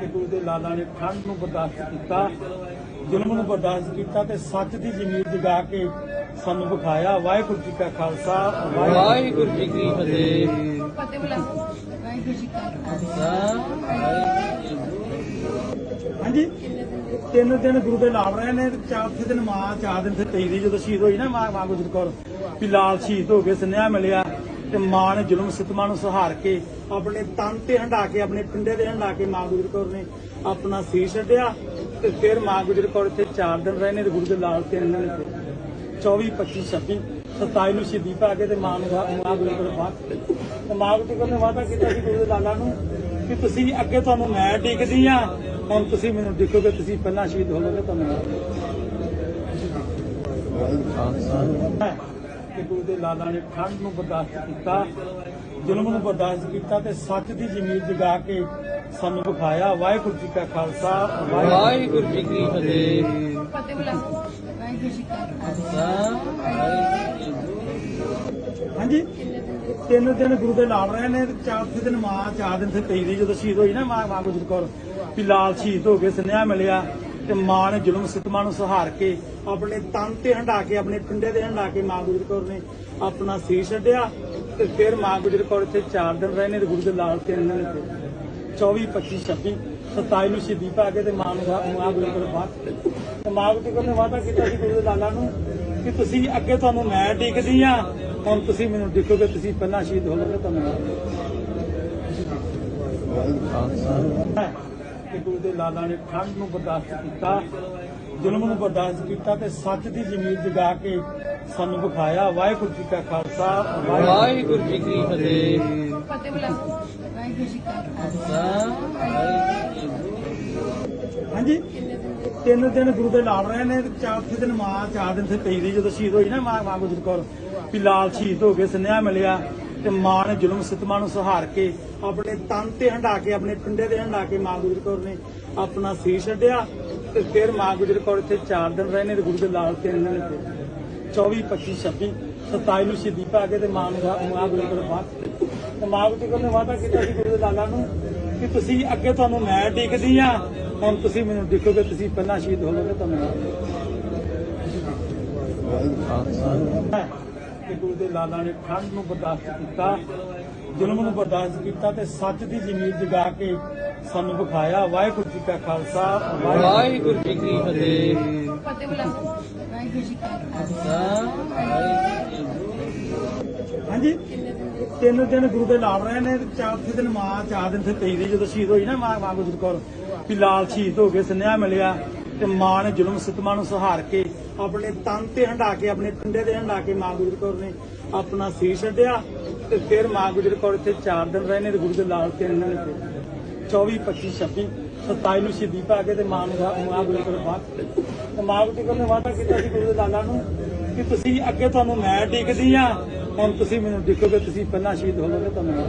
ਕਿ ਗੁਰੂ ਦੇ ਲਾਲਾਂ ਨੇ ਠੰਡ ਨੂੰ ਬਰਦਾਸ਼ਤ ਕੀਤਾ, ਜ਼ੁਲਮ ਨੂੰ ਬਰਦਾਸ਼ਤ ਕੀਤਾ ਤੇ ਸੱਚ ਦੀ ਜ਼ਮੀਰ ਜਗਾ ਕੇ ਸਾਨੂੰ ਵਿਖਾਇਆ। ਵਾਹਿਗੁਰੂ ਜੀ ਕਾ ਖਾਲਸਾ, ਵਾਹਿਗੁਰੂ ਜੀ ਕੀ ਫਤਿਹ। ਫਤਿਹ ਬੁਲਾਓ ਵਾਹਿਗੁਰੂ ਜੀ ਕਾ ਖਾਲਸਾ ਹਾਂਜੀ? ਤਿੰਨ ਦਿਨ ਗੁਰੂ ਦੇ ਨਾਲ ਰਹੇ ਨੇ ਚਾਰ ਦਿਨ ਮਾਂ ਚਾਰ ਦਿਨ ਤੇ ਤੇਈ ਦੀ ਜਦੋਂ ਸ਼ਹੀਦ ਹੋਈ ਨਾ ਮਾਂ ਮਾਂ ਗੁਜਰ ਕੌਰ, ਵੀ ਲਾਲ ਸ਼ਹੀਦ ਹੋ ਗਏ ਸੁਨੇਹਾ ਮਿਲਿਆ। ਤੇ ਮਾਂ ਨੇ ਜ਼ੁਲਮ ਸਿਤਮਾ ਨੂੰ ਸਹਾਰ ਕੇ ਆਪਣੇ ਤਨ ਤੇ ਹੰਡਾ ਕੇ, ਆਪਣੇ ਪਿੰਡੇ ਤੇ ਹੰਡਾ ਕੇ ਮਾਂ ਗੁਜਰ ਕੌਰ ਨੇ ਆਪਣਾ ਸੀਸ ਛੱਡਿਆ ਤੇ ਫਿਰ ਮਾਂ ਗੁਜਰ ਕੌਰ ਇੱਥੇ ਚਾਰ ਦਿਨ ਰਹੇ ਨੇ ਤੇ ਗੁਰੂ ਦੇ ਲਾਲ ਤਿੰਨ ਦਿਨ ਤੇ 24 25 26 27 ਨੂੰ ਸ਼ਹੀਦੀ ਪਾ ਕੇ ਤੇ ਮਾਂ ਨੂੰ ਮਾਂ ਗੁਰੂ ਕੋਲ ਬਾਤ ਮਾਂ ਗੁਰੂ ਕੋਲ ਨੇ ਵਾਅਦਾ ਕੀਤਾ ਸੀ ਗੁਰੂ ਦੇ ਲਾਲਾ ਨੂੰ ਕਿ ਤੁਸੀਂ ਅੱਗੇ ਤੁਹਾਨੂੰ ਮੈਂ ਡਿੱਗਦੀ ਆ ਹੁਣ ਤੁਸੀਂ ਮੈਨੂੰ ਦੇਖੋਗੇ ਤੁਸੀਂ ਪਹਿਲਾਂ ਸ਼ਹੀਦ ਹੋਵੋਗੇ, ਤੁਹਾਨੂੰ ਹੈ ਕਿ ਗੁਰੂ ਦੇ ਲਾਲਾਂ ਨੇ ਠੰਡ ਨੂੰ ਬਰਦਾਸ਼ਤ ਕੀਤਾ, ਜ਼ੁਲਮ ਨੂੰ ਬਰਦਾਸ਼ਤ ਕੀਤਾ ਤੇ ਸੱਚ ਦੀ ਜ਼ਮੀਰ ਜਗਾ ਕੇ ਸਾਨੂੰ ਵਿਖਾਇਆ। ਵਾਹਿਗੁਰੂ ਜੀ ਕਾ ਖਾਲਸਾ, ਵਾਹਿਗੁਰੂ ਜੀ ਕੀ ਫਤਿਹ। ਫਤਿਹ ਬੁਲਾਓ ਵਾਹਿਗੁਰੂ ਜੀ ਕਾ ਖਾਲਸਾ ਹਾਂਜੀ? ਤਿੰਨ ਦਿਨ ਗੁਰੂ ਦੇ ਨਾਲ ਰਹੇ ਨੇ, ਚੌਥੇ ਦਿਨ ਮਾਂ, ਚਾਰ ਦਿਨ ਤੇ ਤੇਈ ਦੀ ਜਦੋਂ ਸ਼ਹੀਦ ਹੋਈ ਨਾ ਮਾਂ ਮਾਂ ਗੁਜਰ ਕੌਰ, ਵੀ ਲਾਲ ਸ਼ਹੀਦ ਹੋ ਗਏ, ਸੁਨੇਹਾ ਮਿਲਿਆ। ਤੇ ਮਾਂ ਨੇ ਜ਼ੁਲਮ ਸਿਤਮਾ ਨੂੰ ਸਹਾਰ ਕੇ ਆਪਣੇ ਤਨ ਤੇ ਹੰਡਾ ਕੇ, ਆਪਣੇ ਪਿੰਡੇ ਤੇ ਹੰਡਾ ਕੇ ਮਾਂ ਗੁਜਰ ਕੌਰ ਨੇ ਆਪਣਾ ਸੀਸ ਛੱਡਿਆ ਤੇ ਫਿਰ ਮਾਂ ਗੁਜਰ ਕੌਰ ਇੱਥੇ ਚਾਰ ਦਿਨ ਰਹੇ ਨੇ ਤੇ ਗੁਰੂ ਦੇ ਲਾਲ ਤਿੰਨ ਦਿਨ ਤੇ 24 25 26 27 ਨੂੰ ਸ਼ਹੀਦੀ ਪਾ ਕੇ ਤੇ ਮਾਂ ਨੂੰ ਮਾਂ ਗੁਰੂ ਕੋਲ ਬਾਤ ਮਾਂ ਗੁਰੂ ਕੋਲ ਨੇ ਵਾਅਦਾ ਕੀਤਾ ਸੀ ਗੁਰੂ ਦੇ ਲਾਲਾਂ ਨੂੰ ਕਿ ਤੁਸੀਂ ਅੱਗੇ ਤੁਹਾਨੂੰ ਮੈਂ ਡਿੱਗਦੀ ਆ ਹੁਣ ਤੁਸੀਂ ਮੈਨੂੰ ਡਿੱਗੋਗੇ ਤੁਸੀਂ ਪਹਿਲਾਂ ਸ਼ਹੀਦ ਹੋਵੋਗੇ ਤੁਹਾਨੂੰ ਹੈ ਕਿ ਗੁਰੂ ਦੇ ਲਾਲਾਂ ਨੇ ਠੰਡ ਨੂੰ ਬਰਦਾਸ਼ਤ ਕੀਤਾ, ਜ਼ੁਲਮ ਨੂੰ ਬਰਦਾਸ਼ਤ ਕੀਤਾ ਤੇ ਸੱਚ ਦੀ ਜ਼ਮੀਰ ਜਗਾ ਕੇ ਸਾਨੂੰ ਵਿਖਾਇਆ। ਵਾਹਿਗੁਰੂ ਜੀ ਕਾ ਖਾਲਸਾ, ਵਾਹਿਗੁਰੂ ਜੀ ਕੀ ਫਤਿਹ। ਫਤਿਹ ਬੁਲਾਓ ਵਾਹਿਗੁਰੂ ਜੀ ਕਾ ਖਾਲਸਾ ਹਾਂਜੀ? ਤਿੰਨ ਦਿਨ ਗੁਰੂ ਦੇ ਨਾਲ ਰਹੇ ਨੇ ਤੇ ਚੌਥੇ ਦਿਨ ਮਾਂ, ਚਾਰ ਦਿਨ ਤੇ ਤੇਈ ਦੀ ਜਦੋਂ ਸ਼ਹੀਦ ਹੋਈ ਨਾ ਮਾਂ ਮਾਂ ਗੁਜਰ ਕੌਰ, ਵੀ ਲਾਲ ਸ਼ਹੀਦ ਹੋ ਗਏ, ਸੁਨੇਹਾ ਮਿਲਿਆ। ਤੇ ਮਾਂ ਨੇ ਜ਼ੁਲਮ ਸਿਤਮਾ ਨੂੰ ਸਹਾਰ ਕੇ ਆਪਣੇ ਤਨ ਤੇ ਹੰਡਾ ਕੇ, ਆਪਣੇ ਪਿੰਡੇ ਤੇ ਹੰਡਾ ਕੇ ਮਾਂ ਗੁਜਰ ਕੌਰ ਨੇ ਆਪਣਾ ਸੀਸ ਛੱਡਿਆ ਤੇ ਫਿਰ ਮਾਂ ਗੁਜਰ ਕੌਰ ਇੱਥੇ ਚਾਰ ਦਿਨ ਰਹੇ ਨੇ ਤੇ ਗੁਰੂ ਦੇ ਲਾਲ ਤਿੰਨ ਦਿਨ ਤੇ 24 25 26 27 ਨੂੰ ਸ਼ਹੀਦੀ ਪਾ ਕੇ ਤੇ ਮਾਂ ਨੂੰ ਮਾਂ ਗੁਰੂ ਕੋਲ ਬਾਤ ਤੇ ਮਾਂ ਗੁਰੂ ਕੋਲ ਨੇ ਵਾਅਦਾ ਕੀਤਾ ਸੀ ਗੁਰੂ ਦੇ ਲਾਲਾਂ ਨੂੰ ਕਿ ਤੁਸੀਂ ਅੱਗੇ ਤੁਹਾਨੂੰ ਮੈਂ ਡਿੱਗਦੀ ਆ ਹੁਣ ਤੁਸੀਂ ਮੈਨੂੰ ਦੇਖੋਗੇ ਤੁਸੀਂ ਪਹਿਲਾਂ ਸ਼ਹੀਦ ਹੋਵੋਗੇ, ਤੁਹਾਨੂੰ ਹੈ। ਕਿ ਗੁਰੂ ਦੇ ਲਾਲਾਂ ਨੇ ਠੰਡ ਨੂੰ ਬਰਦਾਸ਼ਤ ਕੀਤਾ, ਜ਼ੁਲਮ ਨੂੰ ਬਰਦਾਸ਼ਤ ਕੀਤਾ ਤੇ ਸੱਚ ਦੀ ਜ਼ਮੀਰ ਜਗਾ ਕੇ ਸਾਨੂੰ ਵਿਖਾਇਆ। ਵਾਹਿਗੁਰੂ ਜੀ ਕਾ ਖਾਲਸਾ, ਵਾਹਿਗੁਰੂ ਜੀ ਕੀ ਫਤਿਹ। ਹਾਂਜੀ? ਤਿੰਨ ਦਿਨ ਗੁਰੂ ਦੇ ਲਾਲ ਰਹੇ ਨੇ, ਚੌਥੇ ਦਿਨ ਮਾਂ, ਚਾਰ ਦਿਨ ਤੇ ਤੇਈ ਦੀ ਜਦੋਂ ਸ਼ਹੀਦ ਹੋਈ ਨਾ ਮਾਂ ਮਾਂ ਗੁਜਰ ਕੌਰ, ਵੀ ਲਾਲ ਸ਼ਹੀਦ ਹੋ ਗਏ ਸੁਨੇਹਾ ਮਿਲਿਆ ਤੇ ਮਾਂ ਨੇ ਜ਼ੁਲਮ ਸਿਤਮਾ ਨੂੰ ਸਹਾਰ ਕੇ ਆਪਣੇ ਤਨ ਤੇ ਹੰਡਾ ਕੇ, ਆਪਣੇ ਪਿੰਡੇ ਤੇ ਹੰਡਾ ਕੇ ਮਾਂ ਗੁਜਰ ਕੌਰ ਨੇ ਆਪਣਾ ਸੀਸ ਛੱਡਿਆ ਤੇ ਫਿਰ ਮਾਂ ਗੁਜਰ ਕੌਰ ਇੱਥੇ ਚਾਰ ਦਿਨ ਰਹੇ ਨੇ ਤੇ ਗੁਰੂ ਦੇ ਲਾਲ ਤਿੰਨ ਦਿਨ ਤੇ 24 25 26 27 ਨੂੰ ਸ਼ਹੀਦੀ ਪਾ ਕੇ ਤੇ ਮਾਂ ਨੂੰ ਮਾਂ ਗੁਰੂ ਕੋਲ ਬਾਤ ਤੇ ਮਾਂ ਗੁਰੂ ਕੋਲ ਨੇ ਵਾਅਦਾ ਕੀਤਾ ਸੀ ਗੁਰੂ ਦੇ ਲਾਲਾਂ ਨੂੰ ਕਿ ਤੁਸੀਂ ਅੱਗੇ ਤੁਹਾਨੂੰ ਮੈਂ ਡਿੱਗਦੀ ਆ ਹੁਣ ਤੁਸੀਂ ਮੈਨੂੰ ਡਿੱਗੋਗੇ, ਤੁਸੀਂ ਪਹਿਲਾਂ ਸ਼ਹੀਦ ਹੋਵੋਗੇ, ਤੁਹਾਨੂੰ